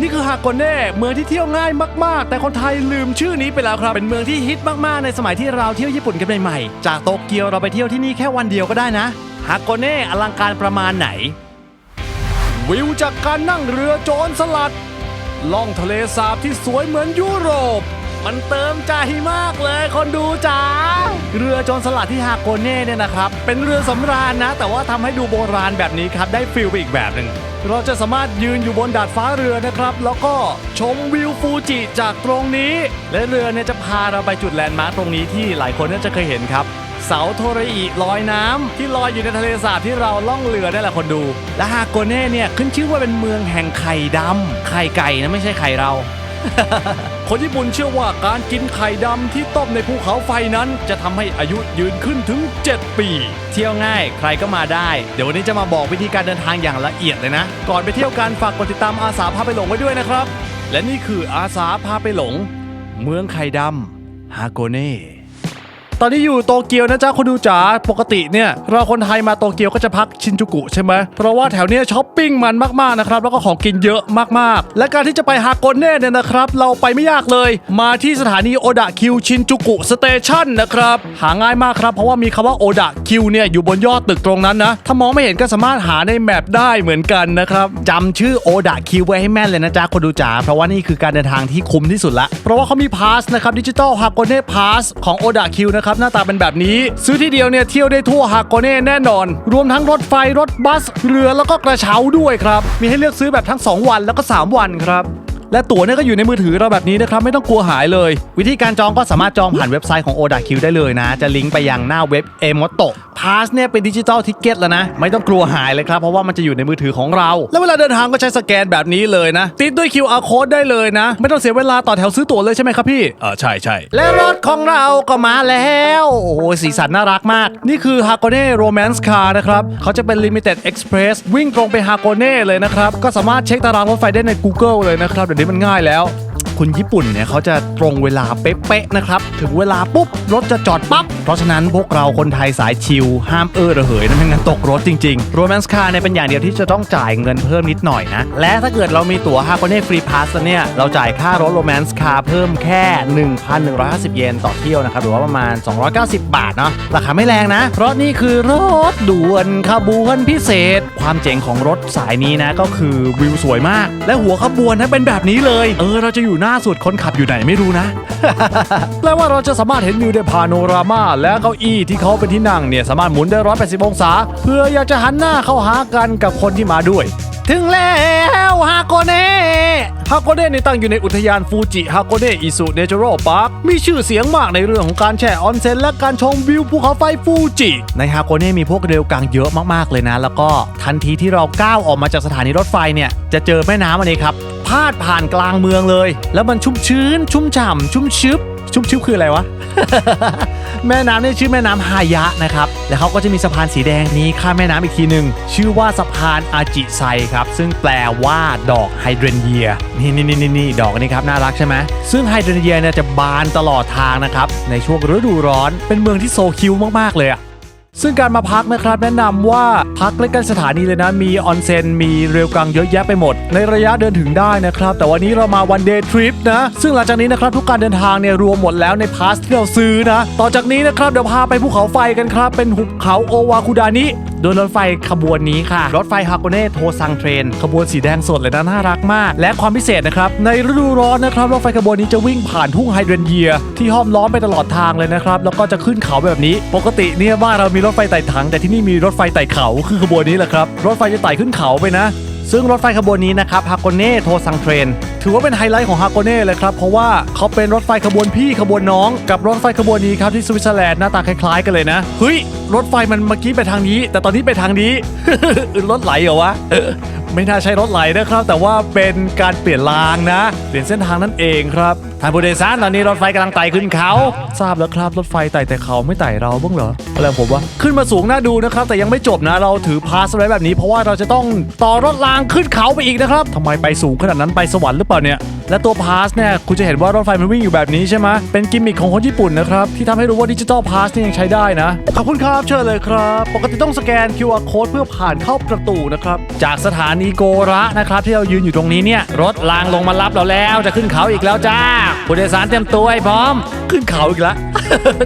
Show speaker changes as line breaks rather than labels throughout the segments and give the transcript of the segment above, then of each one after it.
นี่คือฮากเน่เมืองที่เที่ยวง่ายมากๆ แต่คนไทยลืมชื่อนี้ไปแล้วครับ เป็นเมืองที่ฮิตมากๆ ในสมัยที่เราเที่ยวญี่ปุ่นกันใหม่ๆ จากโตเกียวเราไปเที่ยวที่นี่แค่วันเดียวก็ได้นะฮากเน่อลังการประมาณไหน วิวจากการนั่งเรือโจรสลัด ล่องทะเลสาบที่สวยเหมือนยุโรป มันเติมใจมากเลยคนดูจ๋าเรือโจรสลัดที่ฮาโกเน่เนี่ยนะครับ เป็นเรือสำราญนะ แต่ว่าทำให้ดูโบราณแบบนี้ครับ ได้ฟิลไปอีกแบบหนึ่ง เราจะสามารถยืนอยู่บนดาดฟ้าเรือนะครับ แล้วก็ชมวิวฟูจิจากตรงนี้ และเรือเนี่ยจะพาเราไปจุดแลนด์มาร์คตรงนี้ที่หลายคนน่าจะเคยเห็นครับ เสาโทรอิลอยน้ำที่ลอยอยู่ในทะเลสาบที่เราล่องเรือได้แหละคนดู และฮาโกเน่เนี่ยขึ้นชื่อว่าเป็นเมืองแห่งไข่ดำไข่ไก่นะไม่ใช่ไข่เรา คนญี่ปุ่นเชื่อว่าการกินไข่ดำที่ต้มในภูเขาไฟนั้นจะทำให้อายุยืนขึ้นถึง 7 ปี เที่ยวง่ายใครก็มาได้ เดี๋ยววันนี้จะมาบอกวิธีการเดินทางอย่างละเอียดเลยนะ ก่อนไปเที่ยวกันฝากกดติดตามอาสาพาไปหลงไว้ด้วยนะครับ และนี่คืออาสาพาไปหลง เมืองไข่ดำฮาโกเน่ ตอนนี้อยู่โตเกียวนะจ๊ะคุณดูจ๋าปกติเนี่ยเราคนไทยมาโตเกียวก็จะพักชินจูกุใช่ไหมเพราะว่าแถวเนี้ยช้อปปิ้งมันมากๆนะครับแล้วก็ของกินเยอะมากๆ และการที่จะไปฮาโกเน่เนี่ยนะครับเราไปไม่ยากเลย มาที่สถานีโอดะคิวชินจูกุสเตชันนะครับหาง่ายมากครับเพราะว่ามีคำว่าโอดะคิวเนี่ยอยู่บนยอดตึกตรงนั้นนะถ้ามองไม่เห็นก็สามารถหาในแมปได้เหมือนกันนะครับจำชื่อโอดะคิวไว้ให้แม่นเลยนะจ๊ะคนดูจ๋าเพราะว่านี่คือการเดินทางที่คุ้มที่สุดละเพราะว่าเขามีพาสนะครับดิจิตอลฮาโกเน่พาสของโอดะคิวนะครับหน้าตาเป็นแบบนี้ ซื้อที่เดียวเนี่ยเที่ยวได้ทั่วฮาโกเน่แน่นอน รวมทั้งรถไฟรถบัส เรือแล้วก็กระเช้าด้วยครับ มีให้เลือกซื้อแบบทั้ง 2 วันแล้วก็ 3 วันครับ และตั๋วเนี่ยก็อยู่ในมือถือเราแบบนี้นะครับไม่ต้องกลัวหายเลย วิธีการจองก็สามารถจองผ่านเว็บไซต์ของ Oda Q ได้เลยนะ จะลิงก์ไปยังหน้าเว็บ e m o t o Pass เนี่ยเป็นดิจิตอลทิเก็ตแล้วนะ ไม่ต้องกลัวหายเลยครับเพราะว่ามันจะอยู่ในมือถือของเรา แล้วเวลาเดินทางก็ใช้สแกนแบบนี้เลยนะ ติดด้วย QR code ได้เลยนะ ไม่ต้องเสียเวลาต่อแถวซื้อตั๋วเลยใช่ไหมครับพี่เออใช่ใช่และรถของเราก็มาแล้วโอ้โหสีสันน่ารักมาก นี่คือ Hakone Romance Car นะครับเขาจะเป็น Limited Express วิ่งตรงไป Hakone เลยนะครับก็สามารถเช็คตารางรถไฟได้ใน Google เลยนะครับเดี๋ยวนี้มันง่ายแล้ว คุณญี่ปุ่นเนี่ยเขาจะตรงเวลาเป๊ะๆนะครับ ถึงเวลาปุ๊บ รถจะจอดปั๊บ เพราะฉะนั้นพวกเราคนไทยสายชิลห้ามเออระเหยนะไม่งั้นตกรถจริงๆ Romance Car เนี่ยเป็นอย่างเดียวที่จะต้องจ่ายเงินเพิ่มนิดหน่อยนะ และถ้าเกิดเรามีตั๋ว Hakone Free Pass เนี่ยเราจ่ายค่ารถ Romance Car เพิ่มแค่ 1,150 เยนต่อเที่ยวนะครับหรือว่าประมาณ 290 บาทเนาะราคาไม่แรงนะ เพราะนี่คือรถด่วนขบวนพิเศษ ความเจ๋งของรถสายนี้นะก็คือวิวสวยมาก และหัวขบวนนะเป็นแบบนี้เลย เออเราจะอยู่หน้าสุดคนขับอยู่ไหนไม่รู้นะ แปลว่าเราจะสามารถเห็นวิวได้พาโนรามา และเก้าอี้ที่เขาเป็นที่นั่งเนี่ยสามารถหมุนได้ 180 องศา เพื่ออยากจะหันหน้าเข้าหากันกับคนที่มาด้วย ถึงแล้วฮาโกเน่ฮาโกเน่นี่ตั้งอยู่ในอุทยานฟูจิฮาโกเน่อิสุเนเจอรัลพาร์คมีชื่อเสียงมากในเรื่องของการแช่ออนเซ็นและการชมวิวภูเขาไฟฟูจิ ในฮาโกเน่มีพวกเรือกังเยอะมากๆเลยนะ แล้วก็ทันทีที่เราก้าวออกมาจากสถานีรถไฟเนี่ยจะเจอแม่น้ำอันนี้ครับ พาดผ่านกลางเมืองเลย แล้วมันชุ่มชื้น ชุ่มฉ่ำชุ่มชึบชุ่มชื้คืออะไรวะ แม่น้ำนี่ชื่อแม่น้ำฮายะนะครับ แล้วเขาก็จะมีสะพานสีแดงนี้ข้ามแม่น้ำอีกทีหนึ่งชื่อว่าสะพานอาจิไซครับ ซึ่งแปลว่าดอกไฮเดรนเยียนี่นี่นี่นี่ดอกนนี้ครับน่ารักใช่ไหมซึ่งไฮเดรนเยียเนี่ยจะบานตลอดทางนะครับในช่วงฤดูร้อนเป็นเมืองที่โซคิวมากๆเลยอะ ซึ่งการมาพักนะครับแนะนำว่าพักใกล้ๆสถานีเลยนะ มีออนเซ็นมีเรลกังเยอะแยะไปหมด ในระยะเดินถึงได้นะครับ แต่วันนี้เรามาวันเดย์ทริปนะ ซึ่งหลังจากนี้นะครับ ทุกการเดินทางเนี่ยรวมหมดแล้วในพาสที่เราซื้อนะ ต่อจากนี้นะครับเดี๋ยวพาไปภูเขาไฟกันครับ เป็นหุบเขาโอวาคุดานิโดยรถไฟขบวนนี้ค่ะ รถไฟฮาโกเน่โทซังเทรนขบวนสีแดงสดเลยนะน่ารักมาก และความพิเศษนะครับ ในฤดูร้อนนะครับรถไฟขบวนนี้จะวิ่งผ่านทุ่งไฮเดรนเยีย ที่ห้อมล้อมไปตลอดทางเลยนะครับแล้วก็จะขึ้นเขาแบบนี้ ปกติเนี่ยบ้านเรามีรถไฟไต่ถัง แต่ที่นี่มีรถไฟไต่เขาคือขบวนนี้แหละครับรถไฟจะไต่ขึ้นเขาไปนะ ซึ่งรถไฟขบวนนี้นะครับฮากเน่โทซังเทรน ถือว่าเป็นไฮไลท์ของฮากเน่เลยครับ เพราะว่าเขาเป็นรถไฟขบวนพี่ขบวนน้อง กับรถไฟขบวนนี้ครับที่สวิตเซอร์แลนด์หน้าตาคล้ายๆกันเลยนะเฮ้ยรถไฟมันเมื่อกี้ไปทางนี้ แต่ตอนนี้ไปทางนี้รถไหลเหรอวะไม่น่าใช่รถไหลนะครับ แต่ว่าเป็นการเปลี่ยนรางนะเปลี่ยนเส้นทางนั่นเองครับ ท่านผู้โดยสารตอนนี้รถไฟกำลังไต่ขึ้นเขา ทราบแล้วครับรถไฟไต่แต่เขาไม่ไต่เราบ้างเหรออะไรผมวะขึ้นมาสูงน่าดูนะครับ แต่ยังไม่จบนะเราถือพาสไว้แบบนี้เพราะว่าเราจะต้องต่อรถรางขึ้นเขาไปอีกนะครับทำไมไปสูงขนาดนั้นไปสวรรค์หรือเปล่าเนี่ยและตัวพาสเนี่ยคุณจะเห็นว่ารถไฟมันวิ่งอยู่แบบนี้ใช่ไหมเป็นกิมมิคของคนญี่ปุ่นนะครับที่ทำให้รู้ว่าดิจิตอลพาสนี่ยังใช้ได้นะขอบคุณครับเชิญเลยครับ ปกติต้องสแกน QR code เพื่อผ่านเข้าประตูนะครับจากสถานีโกระนะครับที่เรายืนอยู่ตรงนี้เนี่ยรถรางลงมารับเราแล้วจะขึ้นเขาอีกแล้วจ้าผู้โดยสารเตรียมตัวให้พร้อม ขึ้นเขาอีกแล้ว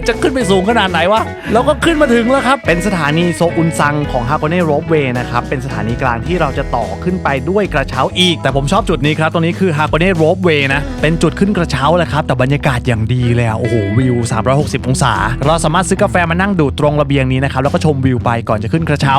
จะขึ้นไปสูงขนาดไหนวะเราก็ขึ้นมาถึงแล้วครับ เป็นสถานีโซอุนซังของฮาโกเน่โรบเวย์นะครับ เป็นสถานีกลางที่เราจะต่อขึ้นไปด้วยกระเช้าอีก แต่ผมชอบจุดนี้ครับตรงนี้คือฮาโกเน่โรบเวย์นะ เป็นจุดขึ้นกระเช้าแหละครับ แต่บรรยากาศอย่างดีเลยอะโอ้โหวิว 360 องศา เราสามารถซื้อกาแฟมานั่งดูดตรงระเบียงนี้นะครับแล้วก็ชมวิวไปก่อนจะขึ้นกระเช้า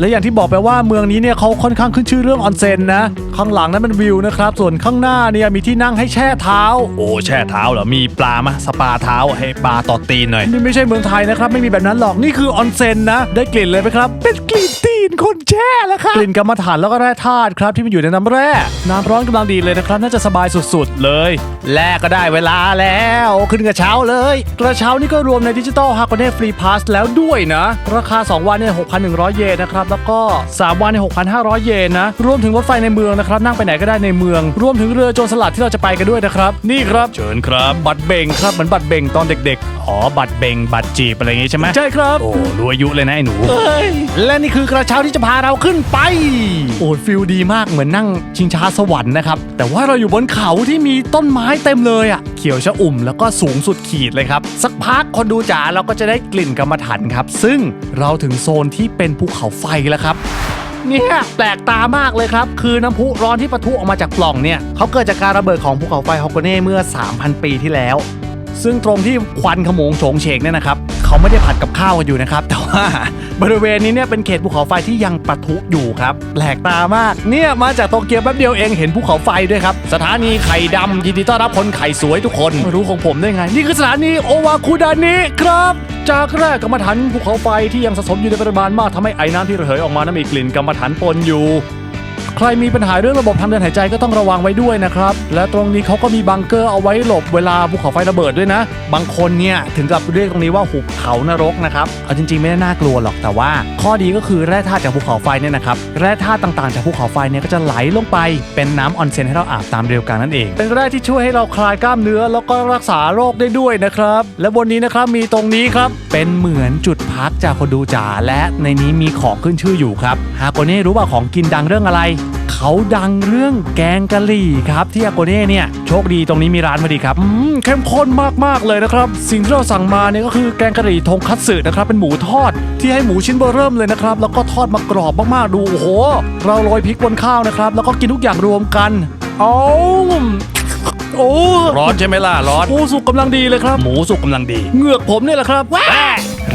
และอย่างที่บอกไปว่าเมืองนี้เนี่ยเขาค่อนข้างขึ้นชื่อเรื่องออนเซ็นนะ ข้างหลังนั้นมันวิวนะครับ ส่วนข้างหน้าเนี่ยมีที่นั่งให้แช่เท้า โอ้แช่เท้าเหรอ มีปลามาสปาเท้าให้ปลาต่อตีนหน่อย นี่ไม่ใช่เมืองไทยนะครับ ไม่มีแบบนั้นหรอก นี่คือออนเซ็นนะ ได้กลิ่นเลยไหมครับ เป็นกลิ่นตีนคนแช่แล้วครับกลิ่นกรรมฐานแล้วก็แร่ธาตุครับที่มันอยู่ในน้ำแร่น้ำร้อนกำลังดีเลยนะครับน่าจะสบายสุดๆเลยแลกก็ได้เวลาแล้ว ขึ้นกระเช้าเลย กระเช้านี่ก็รวมในดิจิตอลฮากเน่ฟรีพาสแล้วด้วยนะ ราคา 2 วันเนี่ย6,100 เยนนะครับแล้วก็ 3 วันเนี่ย6,500 เยนนะ รวมถึงรถไฟในเมืองนะครับนั่งไปไหนก็ได้ในเมือง รวมถึงเรือโจรสลัดที่เราจะไปกันด้วยนะครับ นี่ครับเชิญครับบัตรเบงครับเหมือนบัตรเบงตอนเด็กๆ อ๋อ บัตรเบงบัตรจีบอะไรอย่างงี้ใช่ไหมใช่ครับ โอ้รู้อายุเลยนะไอ้หนู และนี่คือกระเช้าที่จะพาเราขึ้นไป โอ้ฟิลดีมากเหมือนนั่งชิงช้าสวรรค์นะครับ แต่ว่าเราอยู่บนเขาที่มีต้นไม้เต็มเลยอะ่ะ เขียวชะอุ่มแล้วก็สูงสุดขีดเลยครับ สักพักคนดูจ๋าเราก็จะได้กลิ่นกรรมฐานครับ ซึ่งเราถึงโซนที่เป็นภูเขาไฟแล้วครับ เนี่ยแปลกตามากเลยครับ คือน้ำพุร้อนที่ปะทุออกมาจากปล่องเนี่ยเขาเกิดจากการระเบิดของภูเขาไฟฮอกโกเน่เมื่อ 3,000 ปีที่แล้ว ซึ่งตรงที่ควันขโมงโฉงเฉกเนี่ยนะครับเขาไม่ได้ผัดกับข้าวกันอยู่นะครับ แต่ว่าบริเวณนี้เนี่ยเป็นเขตภูเขาไฟที่ยังปะทุอยู่ครับแปลกตามาก เนี่ยมาจากโตเกียวแป๊บเดียวเองเห็นภูเขาไฟด้วยครับ สถานีไข่ดำยินดีต้อนรับคนไข่สวยทุกคนไม่รู้ของผมได้ไง นี่คือสถานีโอวาคุดานิครับจากแรกกรรมฐานภูเขาไฟที่ยังสะสมอยู่ในปริมาณมากทำให้ไอ้น้ำที่ระเหยออกมานั้นมีกลิ่นกรรมฐานปนอยู่ ใครมีปัญหาเรื่องระบบทางเดินหายใจก็ต้องระวังไว้ด้วยนะครับ และตรงนี้เขาก็มีบังเกอร์เอาไว้หลบเวลาภูเขาไฟระเบิดด้วยนะ บางคนเนี่ยถึงกับเรียกตรงนี้ว่าหุบเขานรกนะครับ เอาจริงๆ ไม่ได้น่ากลัวหรอกแต่ว่า ข้อดีก็คือแร่ธาตุจากภูเขาไฟเนี่ยนะครับ แร่ธาตุต่างๆ จากภูเขาไฟเนี่ยก็จะไหลลงไป เป็นน้ำออนเซ็นให้เราอาบตามเดียวกันนั่นเอง เป็นแร่ที่ช่วยให้เราคลายกล้ามเนื้อแล้วก็รักษาโรคได้ด้วยนะครับ และบนนี้นะครับมีตรงนี้ครับ เป็นเหมือนจุดพักจากคนดูจ๋าและในนี้มีของขึ้นชื่ออยู่ครับ ฮาโกเน่รู้ป่าของกินดังเรื่องอะไร เขาดังเรื่องแกงกะหรี่ครับ ที่อาโกเน่เนี่ยโชคดีตรงนี้มีร้านพอดีครับอืมเข้มข้นมากๆเลยนะครับ สิ่งที่เราสั่งมาเนี่ยก็คือแกงกะหรี่ทงคัตสึนะครับเป็นหมูทอดที่ให้หมูชิ้นเบอร์เริ่มเลยนะครับแล้วก็ทอดมากรอบมากๆดูโอ้โหเราโรยพริกบนข้าวนะครับแล้วก็กินทุกอย่างรวมกันเอาโอ้
ร้อนใช่ไหมล่ะร้อน
หมูสุกกำลังดีเลยครับ
หมูสุกกำลังดี
เหงือกผมเนี่ยแหละครับ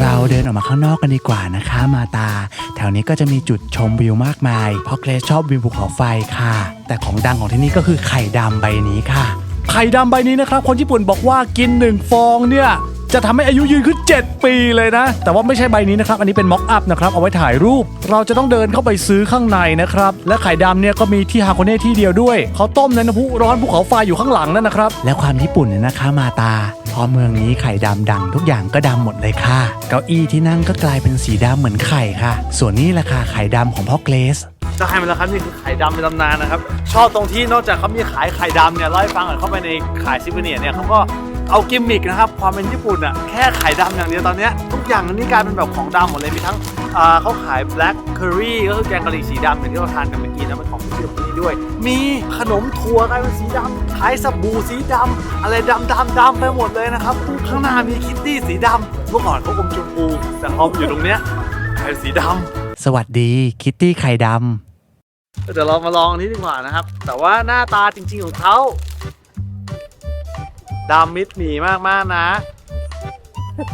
เราเดินออกมาข้างนอกกันดีกว่านะคะมาตา แถวนี้ก็จะมีจุดชมวิวมากมาย เพราะเกรซชอบวิวภูเขาไฟค่ะ แต่ของดังของที่นี่ก็คือไข่ดำใบนี้ค่ะ ไข่ดำใบนี้นะครับ คนญี่ปุ่นบอกว่ากินหนึ่งฟองเนี่ย จะทำให้อายุยืนขึ้น 7 ปีเลยนะ แต่ว่าไม่ใช่ใบนี้นะครับ อันนี้เป็นม็อกอัพนะครับ เอาไว้ถ่ายรูป เราจะต้องเดินเข้าไปซื้อข้างในนะครับ และไข่ดำเนี่ยก็มีที่ฮาโกเน่ที่เดียวด้วย เขาต้มในน้ำพุร้อนภูเขาไฟอยู่ข้างหลังนั่นนะครับ และความญี่ปุ่นเนี่ยนะคะมาตา พอเมืองนี้ไข่ดำดังทุกอย่างก็ดำหมดเลยค่ะ เก้าอี้ที่นั่งก็กลายเป็นสีดำเหมือนไข่ค่ะ ส่วนนี้ราคาไข่ดำของพ่อเกรซ
ได้มาแล้วครับนี่คือไข่ดำในตำนานนะครับ ชอบตรงที่นอกจากเขามีขายไข่ดำเนี่ยเล่าให้ฟังก่อนเข้าไปในขายซิปเนียเนี่ยเขาก็เอากิมมิกนะครับ ความเป็นญี่ปุ่นอะแค่ไข่ดำอย่างเดียวตอนเนี้ยทุกอย่างนี่กลายเป็นแบบของดำหมดเลยมีทั้ง อ่าเขาขาย black curry ก็คือแกงกะหรี่สีดำอย่างที่เราทานกันเมื่อกี้นะเป็นของที่ชื่อที่นี่ด้วย มีขนมถั่วกลายเป็นสีดำขายสบู่สีดำอะไรดำดำดำไปหมดเลยนะครับข้างหน้ามีคิตตี้สีดำเมื่อก่อนเขาอมชมพูแต่พอมาอยู่ตรงเนี้ยกลายเป็นสีดำ
สวัสดีคิตตี้ไข่ด
เดี๋ยวเรามาลองอันนี้ดีกว่านะครับ แต่ว่าหน้าตาจริง ๆของเขาดำมิดหมีมากๆนะ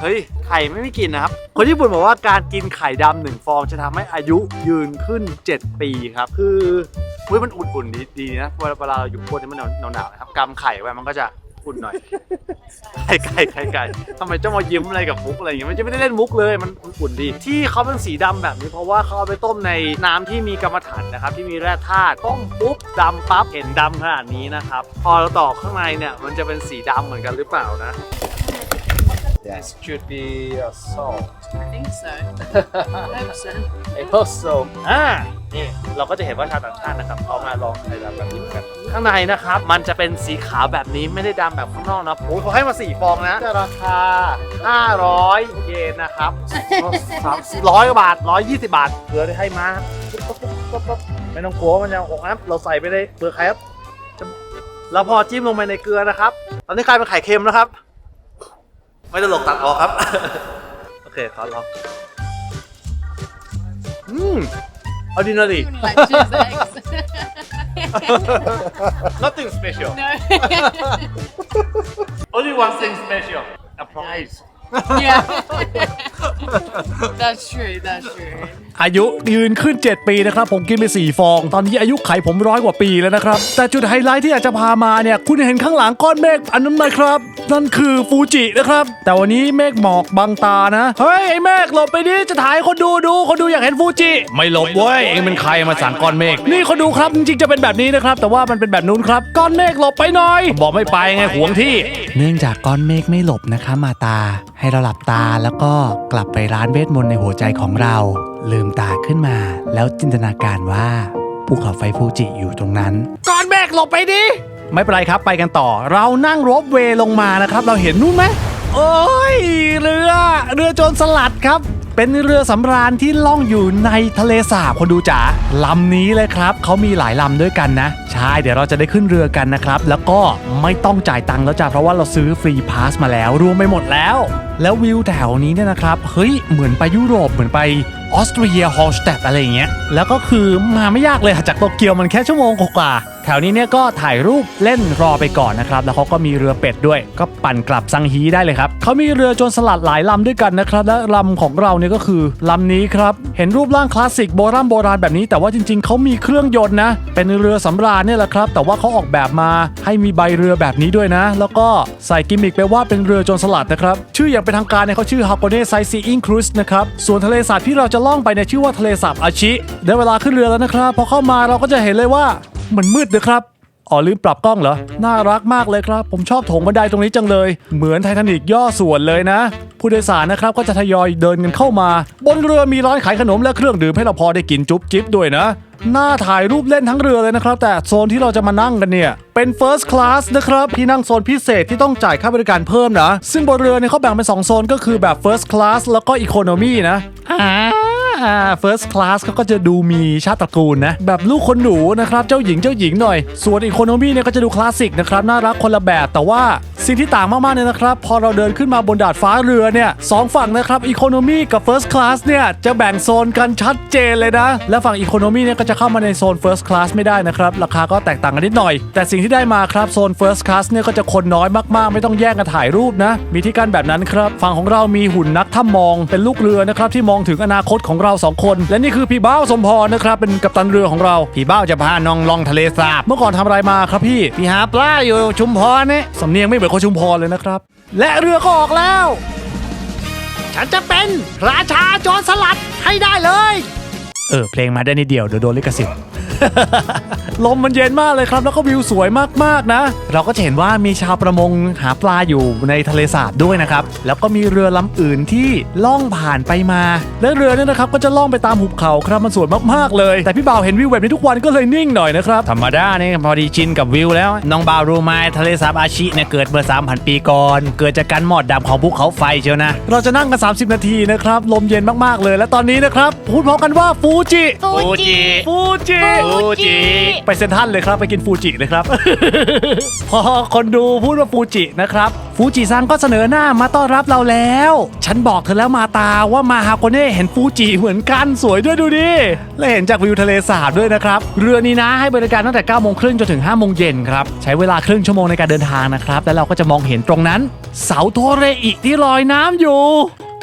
เฮ้ย ไข่ไม่มีกลิ่นนะครับ คนญี่ปุ่นบอกว่าการกินไข่ดำหนึ่งฟองจะทำให้อายุยืนขึ้น 7 ปีครับ คือเฮ้ยมันอุ่นๆดีดีนะเวลาเวลาเราอยู่คนนี้มันหนาวๆนะครับกำไข่ไว้มันก็จะอุ่นหน่อยไข่ไก่ไข่ไก่ทำไมเจ้ามายิ้มอะไรกับมุกอะไรอย่างเงี้ยมันจะไม่ได้เล่นมุกเลยมันอุ่นดี ที่เขาเป็นสีดำแบบนี้เพราะว่าเขาเอาไปต้มในน้ำที่มีกรรมฐานนะครับ ที่มีแร่ธาตุต้มปุ๊บดำปั๊บเห็นดำขนาดนี้นะครับ พอเราตอกข้างในเนี่ยมันจะเป็นสีดำเหมือนกันหรือเปล่านะ
This should be a salt
I think so. I hope so.
I hope so
อ่า นี่เราก็จะเห็นว่าชาวต่างชาตินะครับเขามาลองไข่ดำแบบนี้เหมือนกัน ข้างในนะครับ มันจะเป็นสีขาวแบบนี้ไม่ได้ดำแบบข้างนอกนะโอ้ยเขาให้มาสี่ฟองนะจะราคา 500 เยนนะครับสามร้อยกว่าบาท 120 บาทเหลือได้ให้มาปุ๊บปุ๊บปุ๊บปุ๊บปุ๊บไปไม่ต้องกลัวว่ามันจะหกนะครับเราใส่ไปในเปลือกไข่ครับแล้วพอจิ้มลงไปในเกลือนะครับ ตอนนี้กลายเป็นไข่เค็มนะครับ ไม่ตลกตัดออกครับ โอเคขอลองอืม ordinary
Like cheese eggs.
Nothing special.
no.
Only one thing special. A prize.
yeah. that's true. That's true.
อายุยืนขึ้น 7 ปีนะครับ ผมกินไป 4 ฟอง ตอนนี้อายุไขผมร้อยกว่าปีแล้วนะครับ แต่จุดไฮไลท์ที่อยากจะพามาเนี่ย คุณเห็นข้างหลังก้อนเมฆอันนั้นไหมครับ นั่นคือฟูจินะครับ แต่วันนี้เมฆหมอกบังตานะ เฮ้ย ไอ้เมฆหลบไปดิจะถ่ายให้คนดูดูคนดูอยากเห็นฟูจิ ไม่หลบเว้ยเองเป็นใครมาสั่งก้อนเมฆนี่คนดูครับจริงๆจะเป็นแบบนี้นะครับ แต่ว่ามันเป็นแบบนู้นครับก้อนเมฆหลบไปหน่อย บอกไม่ไปไงหวงที่ เนื่องจากก้อนเมฆไม่หลบนะคะมาตา ให้เราหลับตาแล้วก็กลับไปร้านเวทมนต์ในหัวใจของเรา ลืมตาขึ้นมา แล้วจินตนาการว่าภูเขาไฟฟูจิอยู่ตรงนั้น ก้อนเมฆหลบไปดิ ไม่เป็นไรครับไปกันต่อ เรานั่งรถเวลงมานะครับ เราเห็นนู่นไหมโอ้ยเรือเรือโจรสลัดครับ เป็นเรือสำราญที่ล่องอยู่ในทะเลสาบคนดูจ๋าลำนี้เลยครับเขามีหลายลำด้วยกันนะ ใช่เดี๋ยวเราจะได้ขึ้นเรือกันนะครับ แล้วก็ไม่ต้องจ่ายตังค์แล้วจ้ะเพราะว่าเราซื้อฟรีพาสมาแล้วรวมไปหมดแล้ว แล้ววิวแถวนี้เนี่ยนะครับเฮ้ยเหมือนไปยุโรปเหมือนไปออสเตรียฮอลสเตดอะไรอย่างเงี้ยแล้วก็คือมาไม่ยากเลยจากโตเกียวมันแค่ชั่วโมงกว่า ถวนี้เนี่ยก็ถ่ายรูปเล่นรอไปก่อนนะครับ แล้วเขาก็มีเรือเป็ดด้วย ก็ปั่นกลับซังฮีได้เลยครับเขามีเรือโจรสลัดหลายลำด้วยกันนะครับ และลำของเราเนี่ยก็คือลำนี้ครับ เห็นรูปร่างคลาสสิกโบราณโบราณแบบนี้ แต่ว่าจริง ๆเขามีเครื่องยนต์นะ เป็นเรือสำราญเนี่ยแหละครับ แต่ว่าเขาออกแบบมาให้มีใบเรือแบบนี้ด้วยนะ แล้วก็ใส่กิมมิคไปว่าเป็นเรือโจรสลัดนะครับ ชื่ออย่างเป็นทางการเนี่ยเขาชื่อ Hakone Sightseeing Cruise นะครับ ส่วนทะเลสาบที่เราจะล่องไปเนี่ยชื่อว่าทะเลสาบอาชิ ได้เวลาขึ้นเรือแล้วนะครับ พอเข้ามาเราก็จะเห็นเลยว่า มันมืดนะครับอ๋อลืมปรับกล้องเหรอ น่ารักมากเลยครับ ผมชอบโถงบันไดตรงนี้จังเลย เหมือนไททานิกย่อส่วนเลยนะ ผู้โดยสารนะครับก็จะทยอยเดินกันเข้ามา บนเรือมีร้านขายขนมและเครื่องดื่มให้เราพอได้กินจุ๊บจิ๊บด้วยนะน่าถ่ายรูปเล่นทั้งเรือเลยนะครับ แต่โซนที่เราจะมานั่งกันเนี่ย เป็น First Class นะครับ ที่นั่งโซนพิเศษที่ต้องจ่ายค่าบริการเพิ่มนะ ซึ่งบนเรือเนี่ยเขาแบ่งเป็น2โซนก็คือแบบ First Class แล้วก็ Economy นะ อ่า First Class เขาก็จะดูมีชาติตระกูลนะ แบบลูกคนหนูนะครับ เจ้าหญิงเจ้าหญิงหน่อย ส่วนอีโคโนมี่เนี่ยก็จะดูคลาสสิกนะครับ น่ารักคนละแบบ แต่ว่าสิ่งที่ต่างมากๆเนี่ยนะครับ พอเราเดินขึ้นมาบนดาดฟ้าเรือเนี่ยสองฝั่งนะครับ Economy กับ First Class เนี่ยจะแบ่งโซนกันชัดเจนเลยนะ และฝั่ง Economy เนี่ยก็จะเข้ามาในโซน First Class ไม่ได้นะครับ ราคาก็แตกต่างกันนิดหน่อย แต่สิ่งที่ได้มาครับโซน First Class เนี่ยก็จะคนน้อยมากๆ ไม่ต้องแย่งกันถ่ายรูปนะ มีที่กั้นแบบนั้นครับฝั่งของเรามีหุ่นนักถ้ำมองเป็นลูกเรือนะครับที่มองถึงอนาคตของเราสองคน และนี่คือพี่บ้าวสมพรนะครับเป็นกัปตันเรือของเราพี่บ้าวจะพาน้องล่องทะเลสาบเมื่อก่อนทำอะไรมาครับพี่พี่หาปลาอยู่ชุมพรเนี่ยสำเนียงไม่เหมือนคนชุมพรเลยนะครับ และเรือก็ออกแล้ว ฉันจะเป็นราชาโจรสลัดให้ได้เลย เออเพลงมาได้นิดเดียวเดี๋ยวโดนลิขสิทธิ์ลมมันเย็นมากเลยครับ แล้วก็วิวสวยมากๆนะ เราก็จะเห็นว่ามีชาวประมงหาปลาอยู่ในทะเลสาบด้วยนะครับ แล้วก็มีเรือลำอื่นที่ล่องผ่านไปมา และเรือเนี่ยนะครับก็จะล่องไปตามหุบเขาครับมันสวยมากๆเลย แต่พี่บ่าวเห็นวิวแบบนี้ทุกวันก็เลยนิ่งหน่อยนะครับธรรมดาเนี่ยพอดีชินกับวิวแล้ว น้องบ่าวรู้ไหมทะเลสาบอาชิเนี่ยเกิดเมื่อ3,000 ปีก่อน เกิดจากการหมอดดำของภูเขาไฟเชียวนะ เราจะนั่งกัน 30 นาทีนะครับลมเย็นมากๆเลย และตอนนี้นะครับพูดพร้อมกันว่าฟูจิ
ฟูจิ
ฟูจิ
ฟูจิ
ไปเซนทรันเลยครับไปกินฟูจิเลยครับ พอคนดูพูดว่าฟูจินะครับ ฟูจิซังก็เสนอหน้ามาต้อนรับเราแล้ว ฉันบอกเธอแล้วมาตาว่ามาฮาโกเน่เห็นฟูจิเหมือนกันสวยด้วยดูดิและเห็นจากวิวทะเลสาบด้วยนะครับ เรือนี้นะให้บริการตั้งแต่9โมงครึ่งจนถึง5โมงเย็นครับ ใช้เวลาครึ่งชั่วโมงในการเดินทางนะครับ แล้วเราก็จะมองเห็นตรงนั้น เสาโทเรอิที่ลอยน้ำอยู่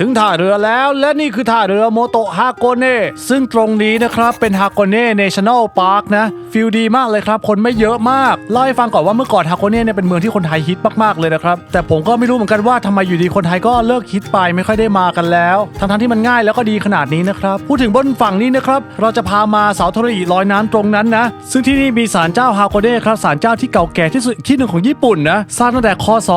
ถึงท่าเรือแล้วและนี่คือท่าเรือโมโตฮาโกเน่ซึ่งตรงนี้นะครับเป็นฮาโกเน่เนชั่นแนลพาร์คนะฟิลดีมากเลยครับ คนไม่เยอะมากเล่าให้ฟังก่อนว่าเมื่อก่อนฮาโกเน่เนี่ยเป็นเมืองที่คนไทยฮิตมากๆเลยนะครับ แต่ผมก็ไม่รู้เหมือนกันว่าทำไมอยู่ดีคนไทยก็เลิกฮิตไปไม่ค่อยได้มากันแล้ว ทั้งๆที่มันง่ายแล้วก็ดีขนาดนี้นะครับพูดถึงบนฝั่งนี้นะครับเราจะพามาเสาโทรอีลอยน้ำตรงนั้นนะซึ่งที่นี่มีศาลเจ้าฮาโกเน่ครับศาลเจ้าที่เก่าแก่ที่สุดที่หนึ่งของญี่ปุ่นนะสร้างตั้งแต่คศ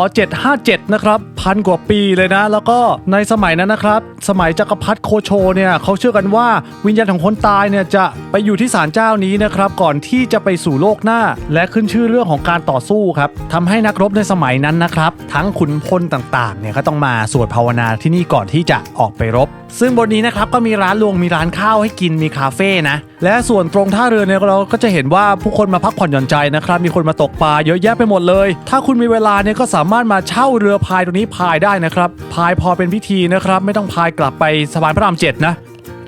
757นะครับพันกว่าปีเลยนะ แล้วก็ในสมัยนั้นนะครับ สมัยจักรพรรดิโคโชเนี่ยเขาเชื่อกันว่าวิญญาณของคนตายเนี่ยจะไปอยู่ที่ศาลเจ้านี้นะครับก่อนที่จะไปสู่โลกหน้า และขึ้นชื่อเรื่องของการต่อสู้ครับทำให้นักรบในสมัยนั้นนะครับ ทั้งขุนพลต่างๆเนี่ยก็ต้องมาสวดภาวนาที่นี่ก่อนที่จะออกไปรบ ซึ่งบนนี้นะครับก็มีร้านลวงมีร้านข้าวให้กินมีคาเฟ่นะ และส่วนตรงท่าเรือเนี่ยเราก็จะเห็นว่าผู้คนมาพักผ่อนหย่อนใจนะครับ มีคนมาตกปลาเยอะแยะไปหมดเลย ถ้าคุณมีเวลาเนี่ยก็สามารถมาเช่าเรือพายตรงนี้พายได้นะครับพายพอเป็นพิธีนะครับ ไม่ต้องพายกลับไปสะพานพระรามเจ็ดนะ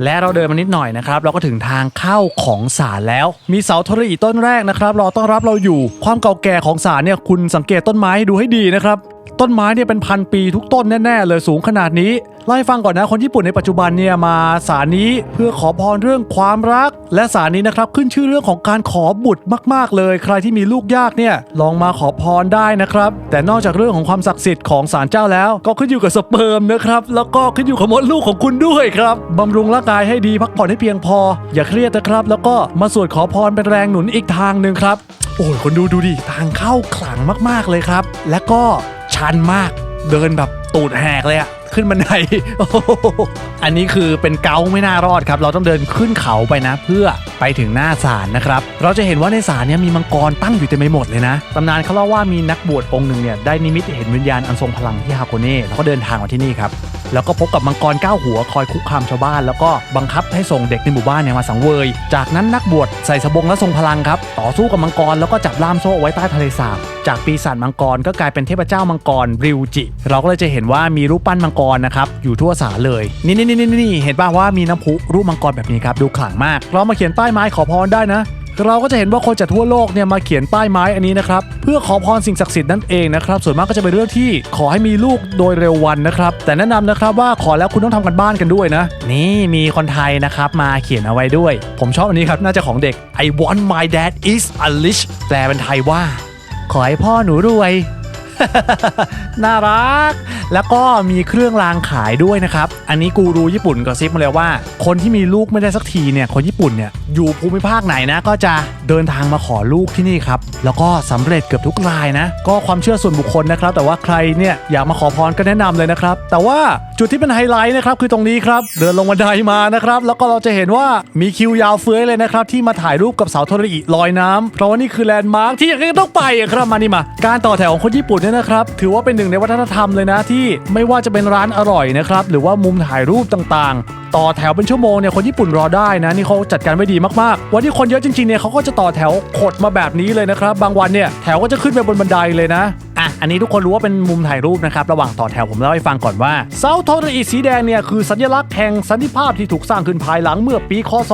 และเราเดินมานิดหน่อยนะครับ เราก็ถึงทางเข้าของศาลแล้ว มีเสาโทรอีต้นแรกนะครับรอต้อนรับเราอยู่ความเก่าแก่ของศาลเนี่ยคุณสังเกตต้นไม้ดูให้ดีนะครับ ต้นไม้เนี่ยเป็นพันปีทุกต้นแน่ๆเลยสูงขนาดนี้เล่าให้ฟังก่อนนะคนญี่ปุ่นในปัจจุบันเนี่ยมาศาลนี้เพื่อขอพรเรื่องความรัก และศาลนี้นะครับขึ้นชื่อเรื่องของการขอบุตรมาก ๆ เลย ใครที่มีลูกยากเนี่ยลองมาขอพรได้นะครับ แต่นอกจากเรื่องของความศักดิ์สิทธิ์ของศาลเจ้าแล้ว ก็ขึ้นอยู่กับสเปิร์มนะครับแล้วก็ขึ้นอยู่กับมดลูกของคุณด้วยครับบำรุงร่างกายให้ดีพักผ่อนให้เพียงพอ อย่าเครียดนะครับ แล้วก็มาสวดขอพรเป็นแรงหนุนอีกทางหนึ่งครับโอ้ยคนดูดูดิทางเข้าขลังมาก ๆเลยครับ และก็ ชันมาก เดินแบบ ตูดแหกเลยอะขึ้นบันไดอันนี้คือเป็นเกาไม่น่ารอดครับ เราต้องเดินขึ้นเขาไปนะ เพื่อไปถึงหน้าศาลนะครับ เราจะเห็นว่าในศาลเนี่ยมีมังกรตั้งอยู่เต็มไปหมดเลยนะตำนานเขาเล่าว่ามีนักบวชองค์หนึ่งเนี่ยได้นิมิตเห็นวิญญาณอันทรงพลังที่ฮาโกเน่แล้วก็เดินทางมาที่นี่ครับแล้วก็พบกับมังกรเก้าหัวคอยคุกคามชาวบ้าน แล้วก็บังคับให้ส่งเด็กในหมู่บ้านเนี่ยมาสังเวย จากนั้นนักบวชใส่สบงและทรงพลังครับต่อสู้กับมังกรแล้วก็จับล่ามโซ่ไว้ใต้ทะเลสาบจากปีศาจมังกรก็กลายเป็นเทพเจ้ามังกรริวจิ เราก็เลยจะเห็นว่ามีรูปปั้นมังกรนะครับอยู่ทั่วศาเลยนี่นี่นี่นี่เห็นป่าว่ามีน้ำพุรูปมังกรแบบนี้ครับดูขลังมาก เรามาเขียนป้ายไม้ขอพรได้นะเราก็จะเห็นว่าคนจากทั่วโลกเนี่ยมาเขียนป้ายไม้อันนี้นะครับเพื่อขอพรสิ่งศักดิ์สิทธิ์นั่นเองนะครับส่วนมากก็จะเป็นเรื่องที่ขอให้มีลูกโดยเร็ววันนะครับแต่แนะนำนะครับว่าขอแล้วคุณต้องทำกันบ้านกันด้วยนะ นี่มีคนไทยนะครับมาเขียนเอาไว้ด้วย ผมชอบอันนี้ครับน่าจะของเด็ก I want my dad is a rich แปลเป็นไทยว่า ขอให้พ่อหนูรวย น่ารัก แล้วก็มีเครื่องรางขายด้วยนะครับ อันนี้กูรูญี่ปุ่นกระซิบมาเลยว่า คนที่มีลูกไม่ได้สักทีเนี่ย คนญี่ปุ่นเนี่ยอยู่ภูมิภาคไหนนะ ก็จะเดินทางมาขอลูกที่นี่ครับ แล้วก็สำเร็จเกือบทุกรายนะ ก็ความเชื่อส่วนบุคคลนะครับ แต่ว่าใครเนี่ยอยากมาขอพรก็แนะนำเลยนะครับ แต่ว่าจุดที่เป็นไฮไลท์นะครับคือตรงนี้ครับ เดินลงบันไดมานะครับ แล้วก็เราจะเห็นว่ามีคิวยาวเฟ้ยเลยนะครับที่มาถ่ายรูปกับเสาโทรอีลอยน้ำเพราะว่านี่คือแลนด์มาร์คที่ยังไงต้องไปอะครับมานี่มา การต่อแถวของคนญี่ปุ่นเนี่ยนะครับถือว่าเป็นหนึ่งในวัฒนธรรมเลยนะที่ไม่ว่าจะเป็นร้านอร่อยนะครับหรือว่ามุมถ่ายรูปต่างๆ ต่อแถวเป็นชั่วโมงเนี่ยคนญี่ปุ่นรอได้นะนี่เขาจัดการไว้ดีมากๆ วันที่คนเยอะจริงๆเนี่ยเขาก็จะต่อแถวขดมาแบบนี้เลยนะครับ บางวันเนี่ยแถวก็จะขึ้นไปบนบันไดเลยนะ อันนี้ทุกคนรู้ว่าเป็นมุมถ่ายรูปนะครับ ระหว่างต่อแถวผมเล่าให้ฟังก่อนว่าเสาโทรอีสีแดงเนี่ยคือสัญลักษณ์แห่งสันติภาพที่ถูกสร้างขึ้นภายหลังเมื่อปีคศ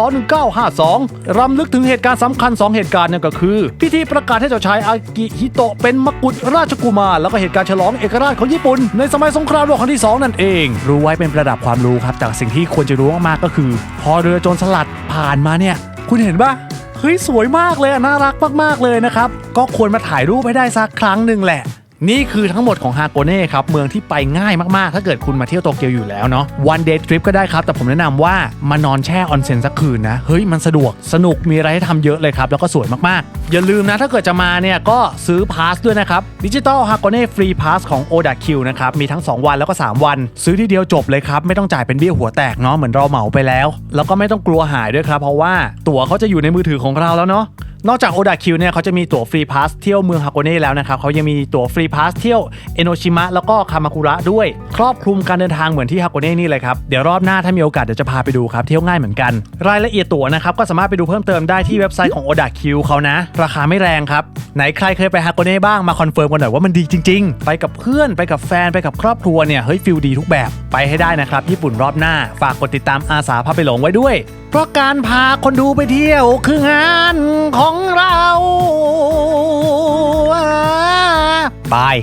1952 รำลึกถึงเหตุการณ์สำคัญ 2 เหตุการณ์นั่นก็คือ พิธีประกาศให้เจ้าชายอากิฮิโตะเป็นมกุฎราชกุมารแล้วก็เหตุการณ์ฉลองเอกราชของญี่ปุ่น ในสมัยสงครามโลกครั้งที่ 2 นั่นเอง รู้ไว้เป็นประดับความรู้ครับจากสิ่งที่ควรจะรู้มากๆก็คือ พอเรือโจรสลัดผ่านมาเนี่ย คุณเห็นปะเฮ้ยสวยมากเลยน่ารักมากๆเลยนะครับ ก็ควรมาถ่ายรูปให้ได้สักครั้งหนึ่งแหละ นี่คือทั้งหมดของฮาโกเน่ครับ เมืองที่ไปง่ายมากๆ ถ้าเกิดคุณมาเที่ยวโตเกียวอยู่แล้วเนาะวันเดย์ทริปก็ได้ครับ แต่ผมแนะนำว่ามานอนแช่ออนเซ็นสักคืนนะ เฮ้ยมันสะดวกสนุกมีอะไรให้ทำเยอะเลยครับ แล้วก็สวยมากๆอย่าลืมนะถ้าเกิดจะมาเนี่ยก็ซื้อพาสด้วยนะครับดิจิตอลฮาโกเน่ฟรีพาสของ o d a q นะครับมีทั้ง 2 วันแล้วก็ 3 วัน ซื้อทีเดียวจบเลยครับ ไม่ต้องจ่ายเป็นเบี้ยหัวแตกเนาะเหมือนเราเหมาไปแล้ว แล้วก็ไม่ต้องกลัวหายด้วยครับ เพราะว่าตั๋วเขาจะอยู่ในมือถือของเราแล้วเนาะนอกจากโอดาคิวเนี่ยเขาจะมีตั๋วฟรีพาสเที่ยวเมืองฮากโกเน่แล้วนะครับเขายังมีตั๋วฟรีพาสเที่ยวเอโนชิมะแล้วก็คามาคุระด้วย ครอบคลุมการเดินทางเหมือนที่ฮากโกเน่นี่เลยครับ เดี๋ยวรอบหน้าถ้ามีโอกาสเดี๋ยวจะพาไปดูครับ เที่ยวง่ายเหมือนกัน รายละเอียดตั๋วนะครับก็สามารถไปดูเพิ่มเติมได้ที่เว็บไซต์ของโอดาคิวเขานะราคาไม่แรงครับ ไหนใครเคยไปฮาโกเน่บ้างมาคอนเฟิร์มกันหน่อยว่ามันดีจริง ๆ ไปกับเพื่อนไปกับแฟนไปกับครอบครัวเนี่ยเฮ้ยฟิลดีทุกแบบไปให้ได้นะครับ ญี่ปุ่นรอบหน้าฝากกดติดตามอาสาพาไปหลงไว้ด้วย เพราะการพาคนดูไปเที่ยวคืองานของเราบาย